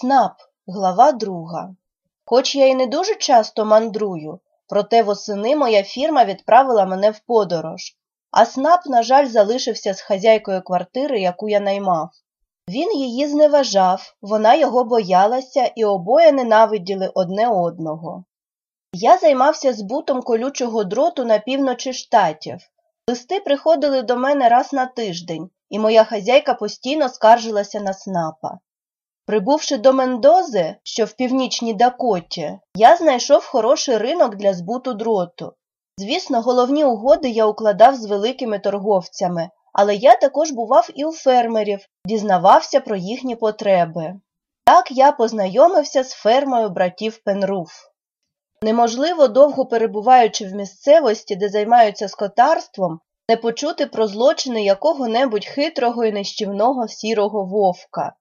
СНАП, глава друга. Хоч я і не дуже часто мандрую, проте восени моя фірма відправила мене в подорож, а СНАП, на жаль, залишився з хазяйкою квартири, яку я наймав. Він її зневажав, вона його боялася і обоє ненавиділи одне одного. Я займався збутом колючого дроту на півночі штатів. Листи приходили до мене раз на тиждень, і моя хазяйка постійно скаржилася на снапа. Прибувши до Мендози, що в північній Дакоті, я знайшов хороший ринок для збуту дроту. Звісно, головні угоди я укладав з великими торговцями, але я також бував і у фермерів, дізнавався про їхні потреби. Так я познайомився з фермою братів Пенруф. Неможливо, довго перебуваючи в місцевості, де займаються скотарством, не почути про злочини якого-небудь хитрого і нищівного сірого вовка.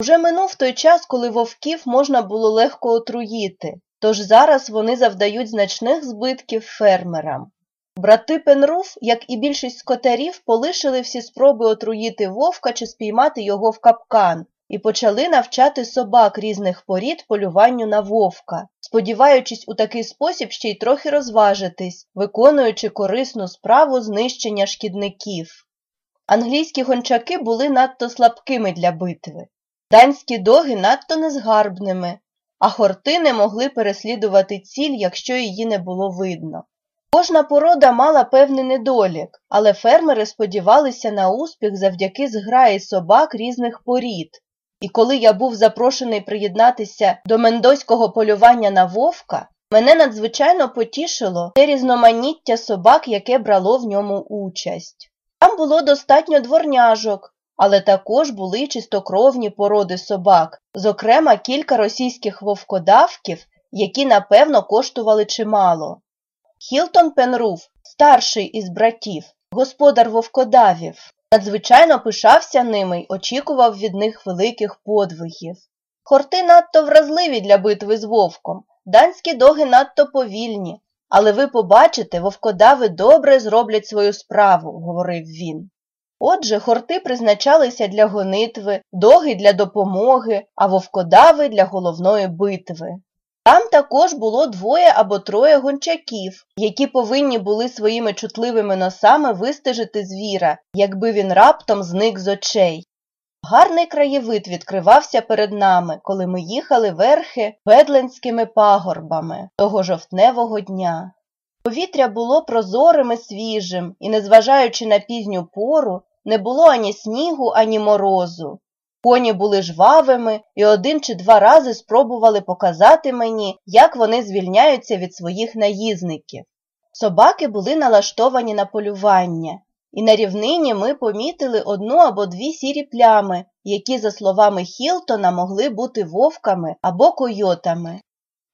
Уже минув той час, коли вовків можна було легко отруїти, тож зараз вони завдають значних збитків фермерам. Брати Пенруф, як і більшість скотарів, полишили всі спроби отруїти вовка чи спіймати його в капкан і почали навчати собак різних порід полюванню на вовка, сподіваючись у такий спосіб ще й трохи розважитись, виконуючи корисну справу знищення шкідників. Англійські гончаки були надто слабкими для битви, данські доги надто незгарбними, а хорти не могли переслідувати ціль, якщо її не було видно. Кожна порода мала певний недолік, але фермери сподівалися на успіх завдяки зграї собак різних порід. І коли я був запрошений приєднатися до мендоського полювання на вовка, мене надзвичайно потішило те різноманіття собак, яке брало в ньому участь. Там було достатньо дворняжок, але також були чистокровні породи собак, зокрема кілька російських вовкодавків, які напевно коштували чимало. Хілтон Пенруф, старший із братів, господар вовкодавів, надзвичайно пишався ними й очікував від них великих подвигів. Хорти надто вразливі для битви з вовком, данські доги надто повільні, але ви побачите, вовкодави добре зроблять свою справу, говорив він. Отже, хорти призначалися для гонитви, доги для допомоги, а вовкодави для головної битви. Там також було двоє або троє гончаків, які повинні були своїми чутливими носами вистежити звіра, якби він раптом зник з очей. Гарний краєвид відкривався перед нами, коли ми їхали верхи ведленськими пагорбами того жовтневого дня. Повітря було прозорим і свіжим, і, незважаючи на пізню пору, не було ані снігу, ані морозу. Коні були жвавими і один чи два рази спробували показати мені, як вони звільняються від своїх наїзників. Собаки були налаштовані на полювання, і на рівнині ми помітили одну або дві сірі плями, які, за словами Хілтона, могли бути вовками або койотами.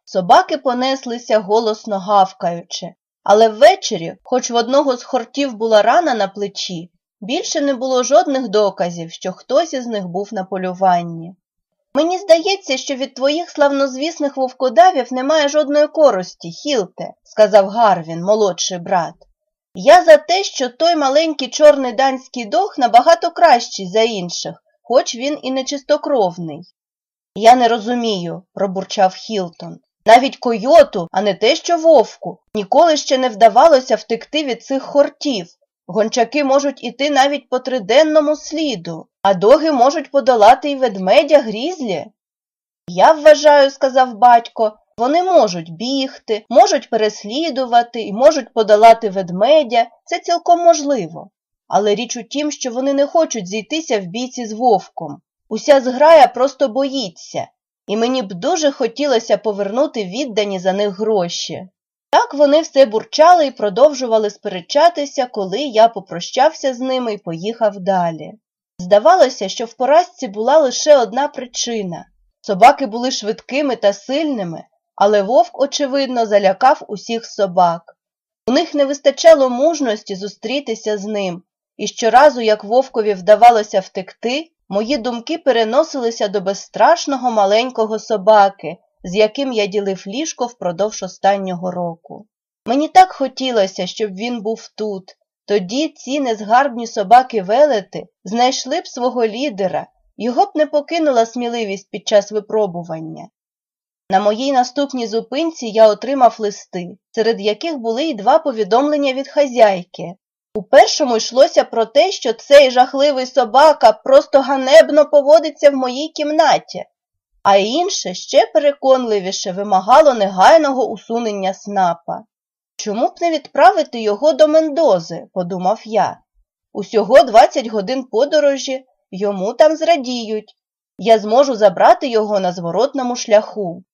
Собаки понеслися голосно гавкаючи, але ввечері, хоч в одного з хортів була рана на плечі, Більше не було жодних доказів, що хтось із них був на полюванні. Мені здається, що від твоїх славнозвісних вовкодавів немає жодної користі, Хілте, сказав Гарвін, молодший брат. Я за те, що той маленький чорний данський дог набагато кращий за інших, хоч він і не чистокровний. Я не розумію, пробурчав Хілтон. Навіть койоту, а не те, що вовку, ніколи ще не вдавалося втекти від цих хортів. Гончаки можуть іти навіть по триденному сліду, а доги можуть подолати й ведмедя грізлі. Я вважаю, сказав батько, вони можуть бігти, можуть переслідувати і можуть подолати ведмедя, це цілком можливо. Але річ у тім, що вони не хочуть зійтися в бійці з вовком. Уся зграя просто боїться, і мені б дуже хотілося повернути віддані за них гроші. Так вони все бурчали і продовжували сперечатися, коли я попрощався з ними і поїхав далі. Здавалося, що в поразці була лише одна причина собаки були швидкими та сильними, але вовк, очевидно, залякав усіх собак. У них не вистачало мужності зустрітися з ним, і щоразу, як вовкові вдавалося втекти, мої думки переносилися до безстрашного маленького собаки, з яким я ділив ліжко впродовж останнього року. Мені так хотілося, щоб він був тут. Тоді ці незгарбні собаки велети знайшли б свого лідера, його б не покинула сміливість під час випробування. На моїй наступній зупинці я отримав листи, серед яких були й два повідомлення від хазяйки. У першому йшлося про те, що цей жахливий собака просто ганебно поводиться в моїй кімнаті, а інше ще переконливіше вимагало негайного усунення снапа. Чому б не відправити його до Мендози, подумав я. Усього 20 годин подорожі, йому там зрадіють. Я зможу забрати його на зворотному шляху.